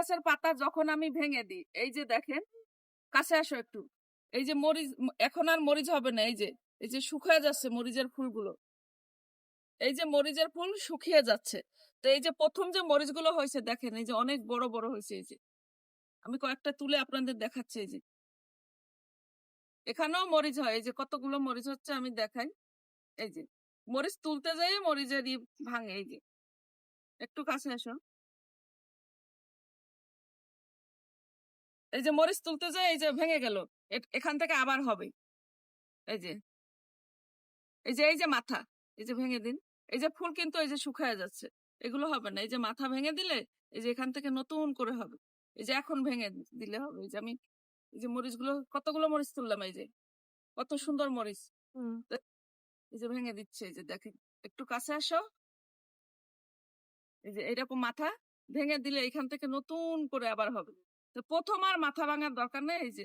গাছের পাতা যখন আমি ভেঙে দিই, এই যে দেখেন, কাছে আসো একটু। এই যে মরিচ এখন আর মরিচ হবে না, এই যে এই যে শুকিয়ে যাচ্ছে মরিচের ফুলগুলো। এই যে মরিচের ফুল শুকিয়ে যাচ্ছে। তো এই যে প্রথম যে মরিচগুলো হয়েছে, দেখেন, এই যে অনেক বড় বড় হয়েছে, এই যে। আমি কয়েকটা তুলে আপনাদের দেখাচ্ছি, এই যে। এখানেও মরিচ হয়, এই যে কতগুলো মরিচ হচ্ছে আমি দেখাই। এই যে, মরিচ তুলতে যাই মরিচের ই ভাঙে, এই যে। একটু কাছে এসো এই যে মরিচ তুলতে যাই এই যে ভেঙে গেল এখান থেকে আবার হবে এই যে এই যে এই যে মাথা এই যে ভেঙে দিন এই যে ফুল কিন্তু এই যে শুকায় যাচ্ছে এগুলো হবে না এই যে মাথা ভেঙে দিলে এই যে এখান থেকে নতুন করে হবে এই যে এখন ভেঙে দিলে হবে এই যে আমি এই যে মরিচগুলো কতগুলো মরিচ তুললাম এই যে কত সুন্দর মরিচ এই যে ভেঙে দিচ্ছে এই যে দেখেন একটু কাছে আসো এই যে এরকম মাথা ভেঙে দিলে এখান থেকে নতুন করে আবার হবে তো প্রথম আর মাথা ভাঙার দরকার নেই এই যে